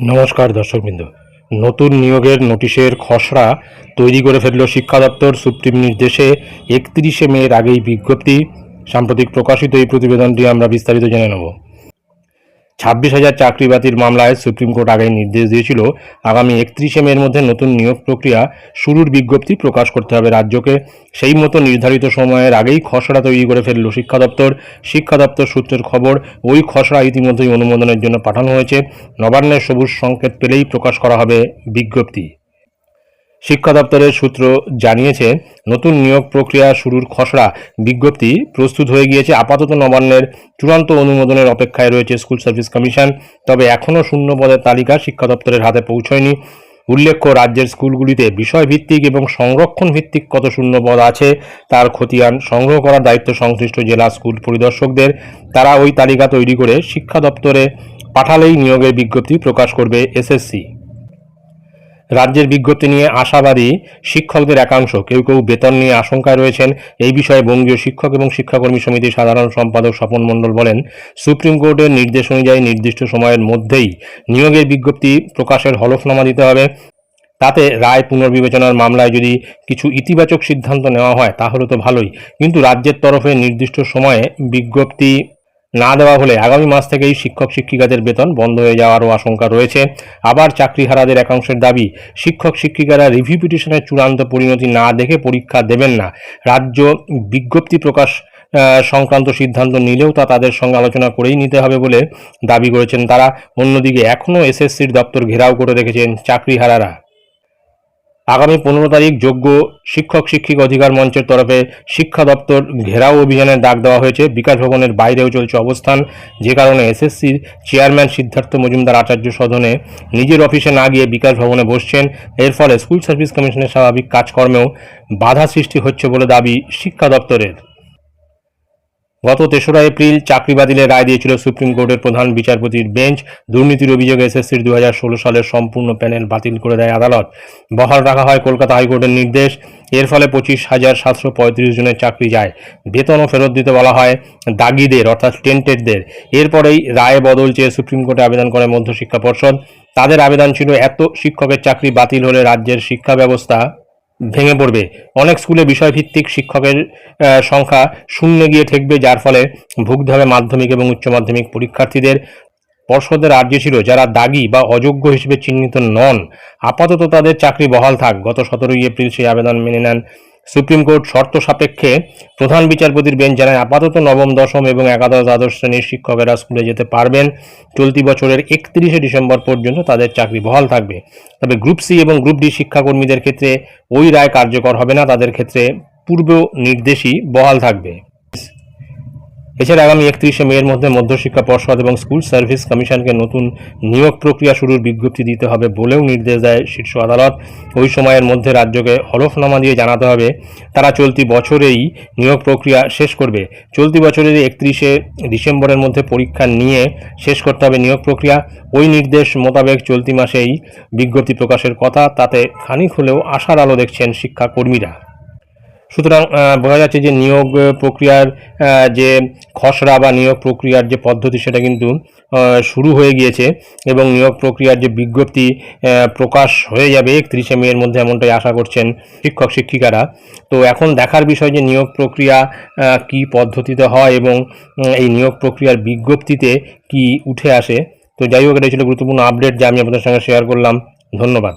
নমস্কার দর্শকবৃন্দ। নতুন নিয়োগের নোটিশের খসড়া তৈরি করে ফেলল শিক্ষা দপ্তর। সুপ্রিম নির্দেশে একত্রিশে মের আগেই বিজ্ঞপ্তি। সাম্প্রতিক প্রকাশিত এই প্রতিবেদনটি আমরা বিস্তারিত জেনে নেব। ছাব্বিশ হাজার চাকরি বাতিল মামলায় সুপ্রিম কোর্ট আগে নির্দেশ দিয়েছিল আগামী একত্রিশে মের মধ্যে নতুন নিয়োগ প্রক্রিয়া শুরুর বিজ্ঞপ্তি প্রকাশ করতে হবে রাজ্যকে। সেই মতো নির্ধারিত সময়ের আগেই খসড়া তৈরি করে ফেলল শিক্ষা দপ্তর। শিক্ষা দপ্তর সূত্রের খবর, ওই খসড়া ইতিমধ্যেই অনুমোদনের জন্য পাঠানো হয়েছে। নবান্নের সবুজ সংকেত পেলেই প্রকাশ করা হবে বিজ্ঞপ্তি। শিক্ষা দপ্তরের সূত্র জানিয়েছে, নতুন নিয়োগ প্রক্রিয়া শুরুর খসড়া বিজ্ঞপ্তি প্রস্তুত হয়ে গিয়েছে। আপাতত নবান্নের চূড়ান্ত অনুমোদনের অপেক্ষায় রয়েছে স্কুল সার্ভিস কমিশন, তবে এখনও শূন্য পদের তালিকা শিক্ষা দপ্তরের হাতে পৌঁছয়নি। উল্লেখ্য, রাজ্যের স্কুলগুলিতে বিষয়ভিত্তিক এবং সংরক্ষণ ভিত্তিক কত শূন্য পদ আছে তার খতিয়ান সংগ্রহ করার দায়িত্ব সংশ্লিষ্ট জেলা স্কুল পরিদর্শকদের। তারা ওই তালিকা তৈরি করে শিক্ষা দপ্তরে পাঠালেই নিয়োগের বিজ্ঞপ্তি প্রকাশ করবে এসএসসি। রাজ্যের বিজ্ঞপ্তি নিয়ে আশাবাদী শিক্ষকদের একাংশ। কেউ কেউ বেতন নিয়ে আশঙ্কায় রয়েছেন। এই বিষয়ে বঙ্গীয় শিক্ষক এবং শিক্ষাকর্মী সমিতির সাধারণ সম্পাদক স্বপন মণ্ডল বলেন, সুপ্রিম কোর্টের নির্দেশ অনুযায়ী নির্দিষ্ট সময়ের মধ্যেই নিয়োগের বিজ্ঞপ্তি প্রকাশের হলফনামা দিতে হবে। তাতে রায় পুনর্বিবেচনার মামলায় যদি কিছু ইতিবাচক সিদ্ধান্ত নেওয়া হয়, তাহলে তো ভালোই। কিন্তু রাজ্যের তরফে নির্দিষ্ট সময়ে বিজ্ঞপ্তি না দেওয়া হলে আগামী মাস থেকেই শিক্ষক শিক্ষিকাদের বেতন বন্ধ হয়ে যাওয়ারও আশঙ্কা রয়েছে। আবার চাকরিহারাদের একাংশের দাবি, শিক্ষক শিক্ষিকারা রিভিউ পিটিশনের চূড়ান্ত পরিণতি না দেখে পরীক্ষা দেবেন না। রাজ্য বিজ্ঞপ্তি প্রকাশ সংক্রান্ত সিদ্ধান্ত নিলেও তা তাদের সঙ্গে আলোচনা করেই নিতে হবে বলে দাবি করেছেন তারা। অন্যদিকে এখনও এসএসসির দপ্তর ঘেরাও করে রেখেছেন চাকরিহারারা। আগামী পনেরো তারিখ যোগ্য শিক্ষক শিক্ষিক অধিকার মঞ্চের তরফে শিক্ষা দপ্তর ঘেরাও অভিযানের ডাক দেওয়া হয়েছে। বিকাশ ভবনের বাইরেও চলছে অবস্থান। যে কারণে এসএসসির চেয়ারম্যান সিদ্ধার্থ মজুমদার আচার্য সদনে নিজের অফিসে না গিয়ে বিকাশ ভবনে বসছেন। এর ফলে স্কুল সার্ভিস কমিশনের স্বাভাবিক কাজকর্মেও বাধা সৃষ্টি হচ্ছে বলে দাবি শিক্ষা দপ্তরের। গত তেসরা এপ্রিল চাকরি বাতিলের রায় দিয়েছিল সুপ্রিম কোর্টের প্রধান বিচারপতির বেঞ্চ। দুর্নীতির অভিযোগে এসএসসির দু হাজার ষোলো সালের সম্পূর্ণ প্যানেল বাতিল করে দেয় আদালত। বহাল রাখা হয় কলকাতা হাইকোর্টের নির্দেশ। এর ফলে পঁচিশ হাজার সাতশো পঁয়ত্রিশ জনের চাকরি যায়। বেতনও ফেরত দিতে বলা হয় দাগিদের, অর্থাৎ টেন্টেডদের। এরপরেই রায় বদল চেয়ে সুপ্রিম কোর্টে আবেদন করে মধ্যশিক্ষা পর্ষদ। তাদের আবেদন ছিল, এত শিক্ষকের চাকরি বাতিল হলে রাজ্যের শিক্ষা ব্যবস্থা ভেঙে পড়বে। অনেক স্কুলে বিষয়ভিত্তিক শিক্ষকের সংখ্যা শূন্যে গিয়ে ঠেকবে, যার ফলে ভুগতে হবে মাধ্যমিক এবং উচ্চ মাধ্যমিক পরীক্ষার্থীদের। পর্ষদের আর্য ছিল যারা দাগি বা অযোগ্য হিসেবে চিহ্নিত নন, আপাতত তাদের চাকরি বহাল থাক। গত সতেরোই এপ্রিল সেই আবেদন মেনে নেন সুপ্রিম কোর্ট শর্ত সাপেক্ষে প্রধান বিচারপতির বেঞ্চ জানায় আপাতত নবম, দশম এবং একাদশ দ্বাদশ শ্রেণির শিক্ষকেরা স্কুলে যেতে পারবেন। চলতি বছরের একত্রিশে ডিসেম্বর পর্যন্ত তাদের চাকরি বহাল থাকবে। তবে গ্রুপ সি এবং গ্রুপ ডি শিক্ষাকর্মীদের ক্ষেত্রে ওই রায় কার্যকর হবে না। তাদের ক্ষেত্রে পূর্ব নির্দেশই বহাল থাকবে। এছাড়া আগামী একত্রিশে মের মধ্যে মধ্যশিক্ষা পর্ষদ এবং স্কুল সার্ভিস কমিশনকে নতুন নিয়োগ প্রক্রিয়া শুরুর বিজ্ঞপ্তি দিতে হবে বলেও নির্দেশ দেয় শীর্ষ আদালত। ওই সময়ের মধ্যে রাজ্যকে হলফনামা দিয়ে জানাতে হবে, তারা চলতি বছরেই নিয়োগ প্রক্রিয়া শেষ করবে। চলতি বছরের একত্রিশে ডিসেম্বরের মধ্যে পরীক্ষা নিয়ে শেষ করতে হবে নিয়োগ প্রক্রিয়া। ওই নির্দেশ মোতাবেক চলতি মাসেই বিজ্ঞপ্তি প্রকাশের কথা, তাতে খানিক হলেও আশার আলো দেখছেন শিক্ষাকর্মীরা। সুতরাং বোঝা যাচ্ছে যে নিয়োগ প্রক্রিয়ার যে খসড়া বা নিয়োগ প্রক্রিয়ার যে পদ্ধতি সেটা কিন্তু শুরু হয়ে গিয়েছে এবং নিয়োগ প্রক্রিয়ার যে বিজ্ঞপ্তি প্রকাশ হয়ে যাবে একত্রিশে মেয়ের মধ্যে এমনটাই আশা করছেন শিক্ষক, শিক্ষিকারা। তো এখন দেখার বিষয় যে নিয়োগ প্রক্রিয়া কি পদ্ধতিতে হয় এবং এই নিয়োগ প্রক্রিয়ার বিজ্ঞপ্তিতে কি উঠে আসে। তো যাই হোক এটা ছিল গুরুত্বপূর্ণ আপডেট যা আমি আপনাদের সঙ্গে শেয়ার করলাম। ধন্যবাদ।